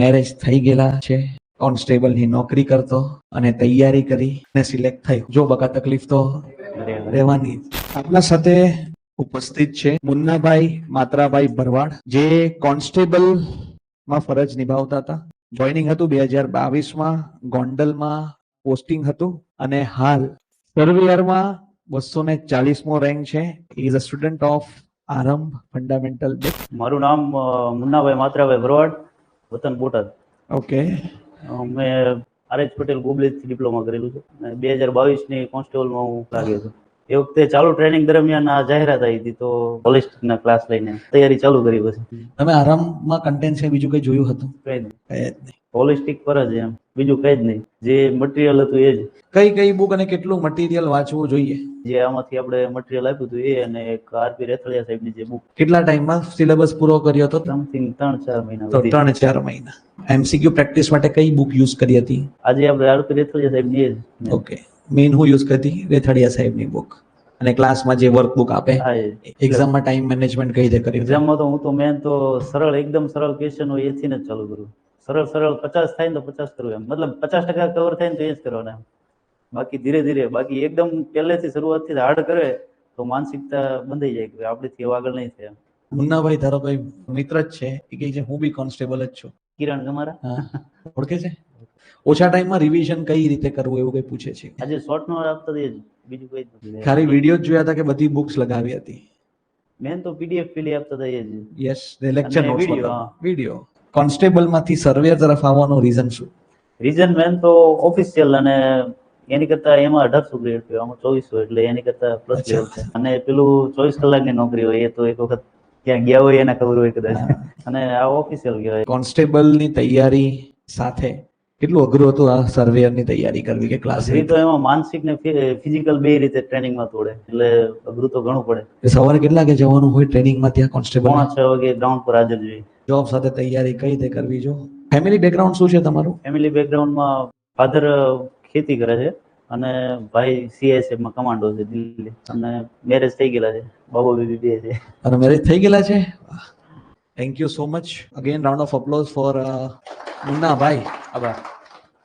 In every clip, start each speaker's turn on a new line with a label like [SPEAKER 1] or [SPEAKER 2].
[SPEAKER 1] Marriage થઈ ગયેલા છે. કોન્સ્ટેબલની નોકરી કરતો અને તૈયારી કરી અને સિલેક્ટ થયો. જો બકા તકલીફ તો રહેવાની આપના સાથે ઉપસ્થિત છે મુન્નાભાઈ માત્રાભાઈ ભરવાડ, જે કોન્સ્ટેબલમાં ફરજ નિભાવતા હતા. જોઈનિંગ હતું બે હજાર બાવીસમાં, ગોંડલમાં પોસ્ટિંગ હતું અને હાલ સર્વેયરમાં બસો ને ચાલીસમો રેન્ક છે. Is a student of Aarambh fundamental
[SPEAKER 2] મારું નામ મુન્નાભાઈ માત્રાભાઈ ભરવાડ. વતન બોટાદ.
[SPEAKER 1] ઓકે.
[SPEAKER 2] મેં આર એચ પટેલ ગોબલેજથી ડિપ્લોમા કરેલું છે. બે હજાર બાવીસની કોન્સ્ટેબલમાં હું લાગ્યો છું. એ વખતે ચાલુ ટ્રેનિંગ દરમિયાન આ જાહેરાત આવી હતી તો હોલિસ્ટિકના ક્લાસ લઈને તૈયારી ચાલુ કરી પછી.
[SPEAKER 1] તમે આરામમાં કન્ટેન્ટ છે બીજું કઈ જોયું હતું?
[SPEAKER 2] કઈ નહીં. હોલિસ્ટિક પર જ એમ. બીજું કઈ જ નહીં. જે મટીરિયલ હતું એ જ.
[SPEAKER 1] કઈ કઈ બુક અને કેટલું મટીરિયલ વાંચવું જોઈએ?
[SPEAKER 2] જે આમાંથી આપણે મટીરિયલ આપ્યું હતું એ અને એક આરપી રેથળિયા સાહેબની જે બુક
[SPEAKER 1] કેટલા ટાઈમમાં સિલેબસ પૂરો કર્યો હતો?
[SPEAKER 2] સમથિંગ ત્રણ ચાર મહિના
[SPEAKER 1] તો ત્રણ ચાર મહિના. એમસીક્યુ પ્રેક્ટિસ માટે કઈ બુક યુઝ કરી હતી?
[SPEAKER 2] આજે આપણે આરપી રેથળિયા સાહેબની એ
[SPEAKER 1] ઓકે મેઇન હું યુઝ કરતી રેથડિયા સાહેબની બુક અને ક્લાસમાં જે વર્કબુક આપે એક્ઝામમાં ટાઈમ મેનેજમેન્ટ કઈ રીતે કર્યું
[SPEAKER 2] એક્ઝામમાં તો હું તો મેન તો સરળ એકદમ સરળ ક્વેશ્ચન હોય એથી જ ચાલુ કરું. સરળ સરળ પચાસ થાય ને તો પચાસ કરવું એમ. મતલબ પચાસ ટકા કવર થાય ને તો એ જ કરવાના બાકી ધીરે ધીરે બાકી એકદમ પહેલેથી શરૂઆતથી હાર્ડ કરે તો માનસિકતા બંધાઈ જાય કે આપણેથી આગળ નહીં થાય
[SPEAKER 1] મુન્નાભાઈ ધારો કોઈ મિત્ર જ છે એ કહે છે હું બી કોન્સ્ટેબલ જ છું.
[SPEAKER 2] કિરણ ગમારા
[SPEAKER 1] ઓળખે છે? ઓછા ટાઈમમાં રિવિઝન કઈ રીતે કરવું એવું કઈ પૂછે છે?
[SPEAKER 2] આજે શોર્ટ નો આપતા એ બીજું કઈ
[SPEAKER 1] ખાલી વીડિયો જ જોયા હતા કે બધી બુક્સ લગાવી હતી?
[SPEAKER 2] મેન તો પીડીએફ પીલી આપતા હતા એ જ.
[SPEAKER 1] Yes lecture notes. વીડિયો કોન્સ્ટેબલમાંથી સર્વેયર તરફ આવવાનું રીઝન શું?
[SPEAKER 2] રીઝન મેન તો ઓફિશિયલ અને એની કરતા એમાં અઢારસો ગ્રેડ થયો આમાં ચોવીસો એટલે એની કરતા પ્લસ લેવલ છે. અને પેલું ચોવીસ કલાકની નોકરી હોય એ તો એક વખત ક્યાં ગયા હોય એને ખબર હોય કદાચ. અને આ ઓફિશિયલ કહેવાય.
[SPEAKER 1] કોન્સ્ટેબલની તૈયારી સાથે કેટલું અઘરું હતું આ સર્વેયરની તૈયારી કરવી કે ક્લાસ
[SPEAKER 2] તો એમાં માનસિક ને ફિઝિકલ બે રીતે ટ્રેનિંગમાં તોડે એટલે અઘરું તો ઘણું પડે.
[SPEAKER 1] સવારે કેટલા કે જવાનું હોય ટ્રેનિંગમાં ત્યાં કોન્સ્ટેબલ
[SPEAKER 2] પોણા છ વાગે ગ્રાઉન્ડ પર હાજર જોઈએ.
[SPEAKER 1] જોબ સાથે તૈયારી કઈ રીતે કરવી જો? ફેમિલી બેકગ્રાઉન્ડ શું છે તમારું?
[SPEAKER 2] ફેમિલી બેકગ્રાઉન્ડમાં ફાધર ખેતી કરે છે અને ભાઈ સીએસએફમાં કમાન્ડો છે દિલ્હી. અને મેરેજ થઈ ગયેલા છે. બાબો બેબી બે છે.
[SPEAKER 1] અને મેરેજ થઈ ગયેલા છે? Thank you so much again round of applause for Munnabhai.
[SPEAKER 2] આભાર.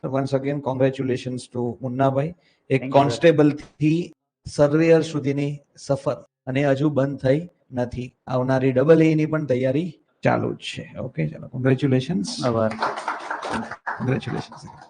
[SPEAKER 1] Once again congratulations to Munnabhai. એક કોન્સ્ટેબલથી સર્વેયર સુધીની સફર. અને હજુ બંધ થઈ નથી. આવનારી ડબલની પણ તૈયારી ચાલુ જ છે. ઓકે ચાલો. કોંગ્રેચ્યુલેશન્સ
[SPEAKER 2] આભાર.
[SPEAKER 1] કોંગ્રેચ્યુલેશન્સ